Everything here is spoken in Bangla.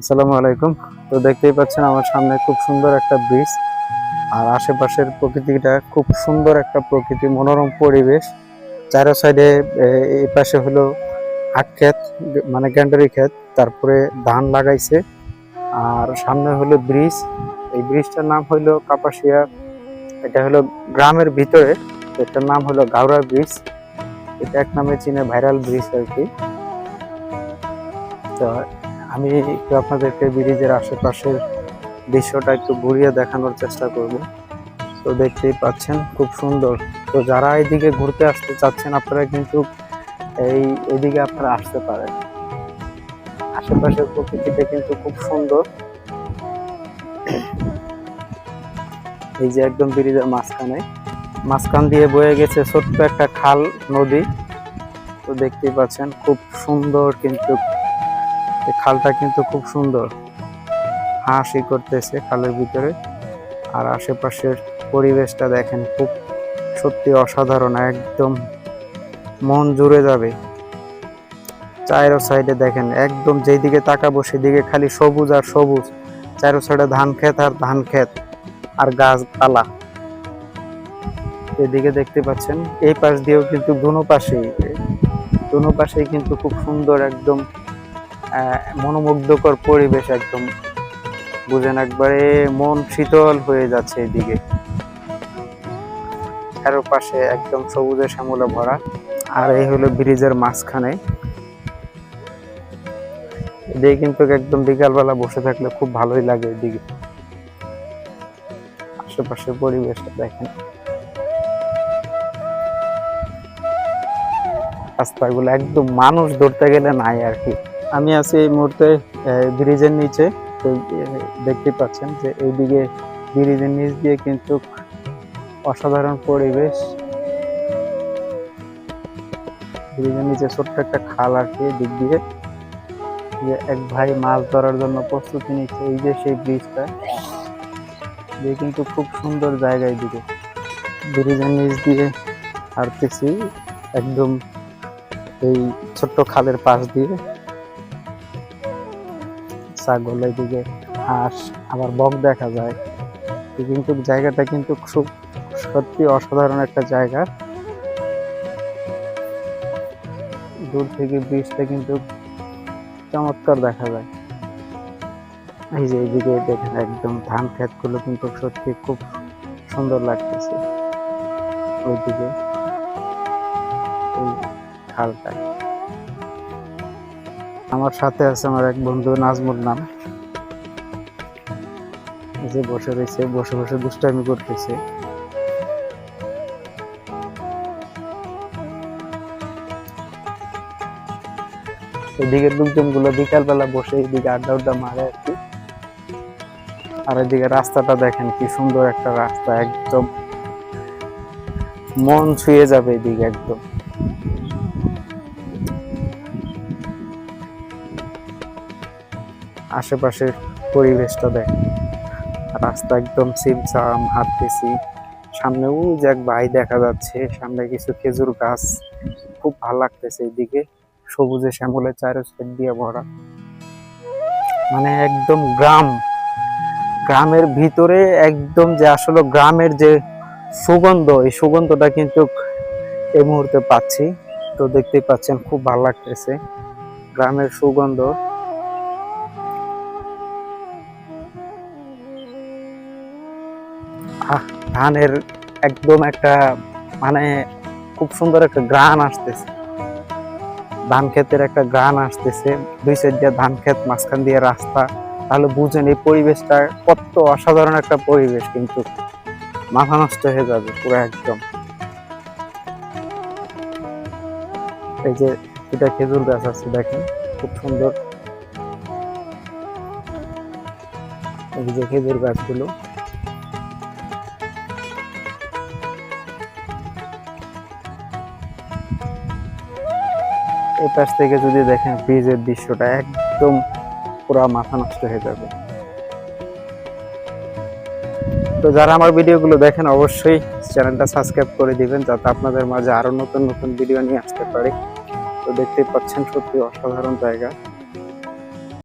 আসসালামু আলাইকুম। তো দেখতেই পাচ্ছেন আমার সামনে খুব সুন্দর একটা ব্রিজ আর আশেপাশের প্রকৃতিটা খুব সুন্দর একটা প্রকৃতি, মনোরম পরিবেশ। চারো সাইডে এই পাশে হলো আখ ক্ষেত মানে গ্যান্ডারি ক্ষেত, তারপরে ধান লাগাইছে। আর সামনে হলো ব্রিজ এই ব্রিজটার নাম হলো কাপাসিয়া। এটা হলো গ্রামের ভিতরে। এটার নাম হলো গাওড়া ব্রিজ এটা এক নামে চীনে ভাইরাল ব্রিজ আর কি। তো আমি একটু আপনাদেরকে ব্রিজের আশেপাশের দৃশ্যটা একটু ঘুরিয়ে দেখানোর চেষ্টা করব। তো দেখতেই পাচ্ছেন, খুব সুন্দর। তো যারা এইদিকে ঘুরতে আসতে চাচ্ছেন, আপনারা কিন্তু এই এদিকে আপনারা আসতে পারেন। আশেপাশের প্রকৃতিটা কিন্তু খুব সুন্দর। এই যে একদম ব্রিজের মাঝখানে। মাঝখান দিয়ে বয়ে গেছে ছোট্ট একটা খাল, নদী। তো দেখতেই পাচ্ছেন, খুব সুন্দর কিন্তু খালটা কিন্তু খুব সুন্দর। হাসি করতেছে খালের ভিতরে। আর আশেপাশের পরিবেশটা দেখেন খুব সত্যি অসাধারণ, একদম মন জুড়ে যাবে। চারো সাইডে দেখেন একদম যেদিকে তাকাবো সেদিকে খালি সবুজ আর সবুজ। চারো সাইডে ধান ক্ষেত আর ধান ক্ষেত আর গাছপালা। এদিকে দেখতে পাচ্ছেন, এই পাশ দিয়েও কিন্তু দুনো পাশেই দুনো পাশেই কিন্তু খুব সুন্দর একদম মনোমুগ্ধকর পরিবেশ একদম। বুঝেন একবারে মন শীতল হয়ে যাচ্ছে এদিকে। চারো পাশে একদম সবুজে শ্যামলে ভরা। আর এই হলো ব্রিজের মাঝখানে। এদিকে কিন্তু একদম বিকালবেলা বসে থাকলে খুব ভালোই লাগে এদিকে। আশেপাশের পরিবেশটা দেখেন। রাস্তাগুলো একদম মানুষ ধরতে গেলে নাই আর কি। আমি আছি এই মুহূর্তে ব্রিজের নিচে। দেখতে পাচ্ছেন যে এইদিকে ব্রিজের নিচ দিয়ে কিন্তু অসাধারণ পরিবেশ। ব্রিজের নিচে ছোট্ট একটা খাল কি দিক দিয়ে। যে এক ভাই মাছ ধরার জন্য প্রস্তুতি নিচ্ছে এই যে সেই ব্রিজটা। যে কিন্তু খুব সুন্দর জায়গা এইদিকে। ব্রিজের নিচ দিয়ে হাঁটতেছি একদম এই ছোট্ট খালের পাশ দিয়ে। ছাগল এদিকে হাঁস, আবার বক দেখা যায়। কিন্তু জায়গাটা কিন্তু খুব সত্যি অসাধারণ একটা জায়গা। দূর থেকে ব্রিজটা কিন্তু চমৎকার দেখা যায়। এই যে এইদিকে দেখেন একদম ধান ক্ষেতগুলো কিন্তু সত্যি খুব সুন্দর লাগতেছে। ওইদিকে এই খালটা। আমার সাথে আছে আমার এক বন্ধু, নাজমুল নাম। যে বসে রয়েছে, বসে বসে দুষ্টামি করতেছে। এদিকে লোকজনগুলো বিকালবেলা বসে এদিকে আড্ডা উড্ডা মারে আর কি। আর এদিকে রাস্তাটা দেখেন কি সুন্দর একটা রাস্তা, একদম মন ছুঁয়ে যাবে এদিকে একদম। আশেপাশের পরিবেশটা দেখেন রাস্তা একদম সিমসাম, হাঁটতেছি। সামনে ওই যে এক ভাই দেখা যাচ্ছে, সামনে কিছু খেজুর গাছ। খুব ভালো লাগতেছে এইদিকে। সবুজে শ্যামলে চারো সাইড দিয়ে ভরা। মানে একদম গ্রাম। গ্রামের ভিতরে একদম যে আসলে গ্রামের যে সুগন্ধ, এই সুগন্ধটা কিন্তু এই মুহূর্তে পাচ্ছি। তো দেখতেই পাচ্ছেন, খুব ভালো লাগতেছে। গ্রামের সুগন্ধ। ধানের একদম একটা মানে খুব সুন্দর একটা গ্রান আসতেছে। ধান ক্ষেতের একটা গ্রান আসতেছে, দুই সাইড দিয়ে ধান ক্ষেত, মাঝখান দিয়ে রাস্তা। তাহলে বুঝেন এই পরিবেশটা কত অসাধারণ একটা পরিবেশ কিন্তু। মাথা নষ্ট হয়ে যাবে পুরো একদম। এই যে এটা খেজুর গাছ আছে দেখেন, খুব সুন্দর। এই যে খেজুর গাছগুলো। এই থেকে যদি দেখেন ব্রিজের দৃশ্যটা একদম পুরো মাথা নষ্ট হয়ে যাবে। তো যারা আমার ভিডিওগুলো দেখেন, অবশ্যই চ্যানেলটা সাবস্ক্রাইব করে দিবেন, যাতে আপনাদের মাঝে আরও নতুন নতুন ভিডিও নিয়ে আসতে পারি। তো দেখতেই পাচ্ছেন সত্যি অসাধারণ জায়গা।